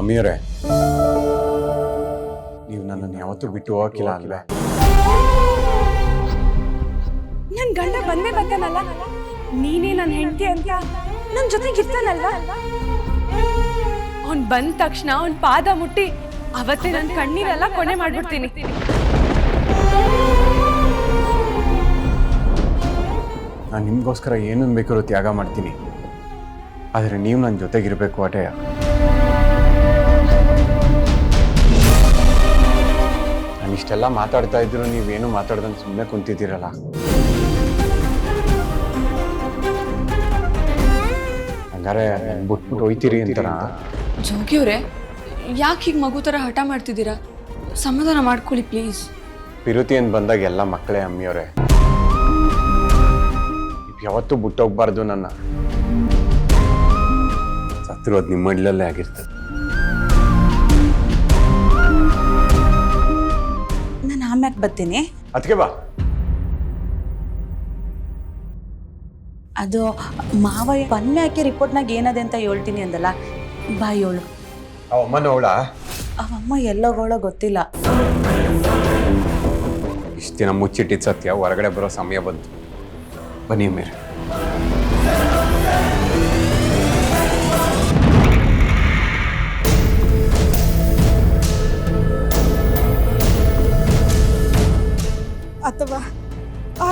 ಅಮೀರೇ ನೀವು ನನ್ನನ್ನು ಯಾವತ್ತೂ ಬಿಟ್ಟು ಹೋಗಿಲ್ಲ ಅಲ್ವೇ? ನನ್ ಗಂಡ ಬಂದೇ ಬರ್ತಾನಲ್ಲ ನೀನೇ ನನ್ನ ಹೆಂಡತಿ ಅಂತ ನನ್ನ ಜೊತೆಗೆ ಇರ್ತಾನಲ್ಲ ಅವ್ನ್ ಬಂದ ತಕ್ಷಣ ಅವ್ನ್ ಪಾದ ಮುಟ್ಟಿ ಅವತ್ತೇ ನನ್ನ ಕಣ್ಣೀರೆಲ್ಲ ಕೊನೆ ಮಾಡ್ಬಿಡ್ತೀನಿ. ನಾನು ನಿಮಗೋಸ್ಕರ ಏನನ್ನು ಬೇಕಾದ್ರೂ ತ್ಯಾಗ ಮಾಡ್ತೀನಿ. ಆದರೆ ನೀವು ನನ್ನ ಜೊತೆಗಿರಬೇಕು ಅಟೆಯ? ಇಷ್ಟೆಲ್ಲ ಮಾತಾಡ್ತಾ ಇದ್ರು ನೀವೇನು ಮಾತಾಡ್ದಂಗೆ ಸುಮ್ಮನೆ ಕುಂತಿದ್ದೀರಲ್ಲ? ಹಂಗಾರೆ ಬಿಟ್ಬಿಟ್ಟು ಹೋಯ್ತೀರಿ ಅಂತಾರ? ಜೋಗಿಯವ್ರೆ ಯಾಕೆ ಹೀಗೆ ಮಗು ಥರ ಹಠ ಮಾಡ್ತಿದ್ದೀರಾ? ಸಮಾಧಾನ ಮಾಡ್ಕೊಳ್ಳಿ ಪ್ಲೀಸ್. ಪಿರುತಿ ಅಂತ ಬಂದಾಗ ಎಲ್ಲ ಮಕ್ಕಳೇ ಅಮ್ಮಿಯವರೇ ಯಾವತ್ತೂ ಬಿಟ್ಟೋಗ್ಬಾರ್ದು ನನ್ನ. ಸತ್ರು ಅದು ನಿಮ್ಮ ಇಲ್ಲಲ್ಲೇ ಆಗಿರ್ತದೆ. ಆಮ್ಯಾಕ್ ಬರ್ತೀನಿ. ಅದಕ್ಕೆ ಬಾ. ಅದು ಮಾವ ಮಾವಯ್ಯ ಹಾಕಿ ರಿಪೋರ್ಟ್ನಾಗ ಏನದೆ ಅಂತ ಹೇಳ್ತೀನಿ ಅಂದಲ್ಲ ಬಾಯ್ ಹೇಳು. ಅವ ಅಮ್ಮನ ಅವಳ? ಅವಮ್ಮ ಎಲ್ಲೋಗೋಳೋ ಗೊತ್ತಿಲ್ಲ. ಇಷ್ಟು ದಿನ ಮುಚ್ಚಿಟ್ಟಿದ್ದು ಸತ್ಯ ಹೊರಗಡೆ ಬರೋ ಸಮಯ ಬಂತು. ಬನ್ನಿ ಮೇರೆ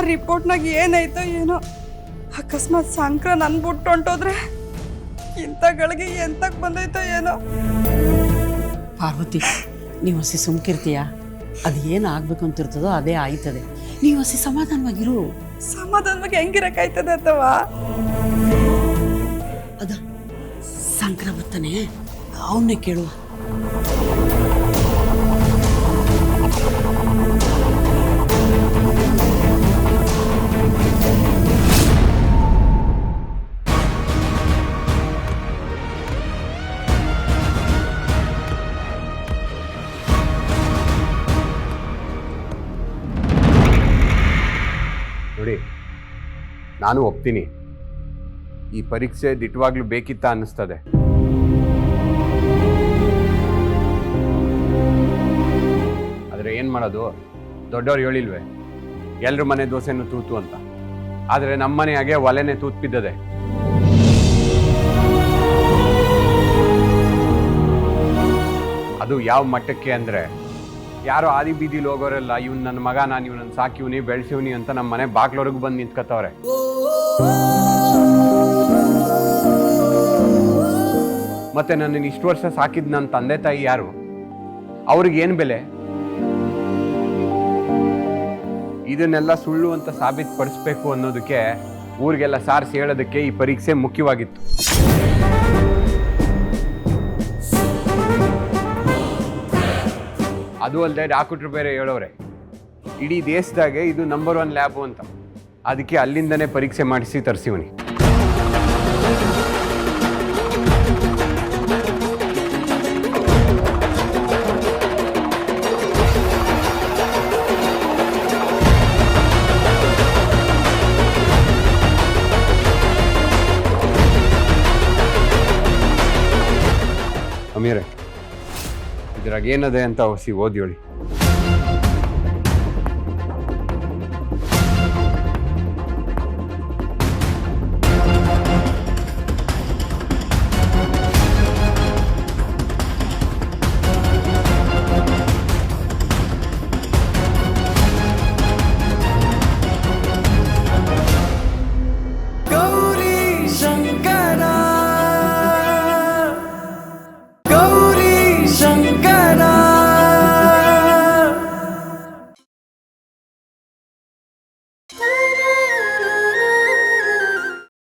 ರಿಪೋರ್ಟ್ನಾಗ ಏನಾಯ್ತೋ ಏನೋ. ಅಕಸ್ಮಾತ್ ಸಂಕ್ರ ನನ್ ಬಿಟ್ಟು ಹೊಂಟೋದ್ರೆ ಇಂಥಗಳಿಗೆ ಎಂತಕ್ ಬಂದೈತೋ ಏನೋ. ಪಾರ್ವತಿ ನೀವು ಹಸಿ ಸುಮ್ಕಿರ್ತೀಯ? ಅದು ಏನು ಆಗ್ಬೇಕು ಅಂತಿರ್ತದೋ ಅದೇ ಆಯ್ತದೆ. ನೀವು ಹಸಿ ಸಮಾಧಾನವಾಗಿರು. ಸಮಾಧಾನವಾಗಿ ಹೆಂಗಿರಕ್ಕಾಯ್ತದೆ ಅಥವಾ? ಅದ ಸಂಕ್ರ ಬರ್ತಾನೆ. ಅವನ್ನೇ ಕೇಳುವ. ನೋಡಿ, ನಾನು ಒಪ್ತೀನಿ. ಈ ಪರೀಕ್ಷೆ ದಿಟ್ಟವಾಗ್ಲೂ ಬೇಕಿತ್ತ ಅನ್ನಿಸ್ತದೆ. ಆದರೆ ಏನು ಮಾಡೋದು? ದೊಡ್ಡವ್ರು ಹೇಳಿಲ್ವೇ ಎಲ್ಲರ ಮನೆ ದೋಸೆನೂ ತೂತು ಅಂತ. ಆದರೆ ನಮ್ಮ ಮನೆ ಹಾಗೆ ಒಲೆನೇ ತೂತ್ ಬಿದ್ದದೆ ಅದು ಯಾವ ಮಟ್ಟಕ್ಕೆ ಅಂದರೆ ಯಾರೋ ಆದಿ ಬೀದಿಲಿ ಹೋಗೋರೆಲ್ಲ ಇವ್ನು ನನ್ನ ಮಗ ನಾನು ಇವ್ನ ಸಾಕಿವ್ನಿ ಬೆಳೆಸಿವ್ನಿ ಅಂತ ನಮ್ಮ ಮನೆ ಬಾಗ್ಲವರೆಗೂ ಬಂದು ನಿಂತ್ಕೊತವ್ರೆ ಮತ್ತೆ ನನ್ನನ್ನು ಇಷ್ಟು ವರ್ಷ ಸಾಕಿದ ನನ್ನ ತಂದೆ ತಾಯಿ ಯಾರು? ಅವ್ರಿಗೆ ಏನು ಬೆಲೆ? ಇದನ್ನೆಲ್ಲ ಸುಳ್ಳು ಅಂತ ಸಾಬೀತುಪಡಿಸ್ಬೇಕು ಅನ್ನೋದಕ್ಕೆ ಊರಿಗೆಲ್ಲ ಸಾರ್ಸಿ ಹೇಳೋದಕ್ಕೆ ಈ ಪರೀಕ್ಷೆ ಮುಖ್ಯವಾಗಿತ್ತು. ಅದು ಅಲ್ಲದೆ ಡಾಕ್ಟ್ರು ಬೇರೆ ಹೇಳೋರೆ ಇಡೀ ದೇಶದಾಗೆ ಇದು ನಂಬರ್ ಒನ್ ಲ್ಯಾಬು ಅಂತ. ಅದಕ್ಕೆ ಅಲ್ಲಿಂದನೇ ಪರೀಕ್ಷೆ ಮಾಡಿಸಿ ತರಿಸಿವನಿ. ಅಮೀರೆ ಇದ್ರಾಗ ಏನದೆ ಅಂತ ಹೊಸಿ ಓದಿ ಹೇಳಿ.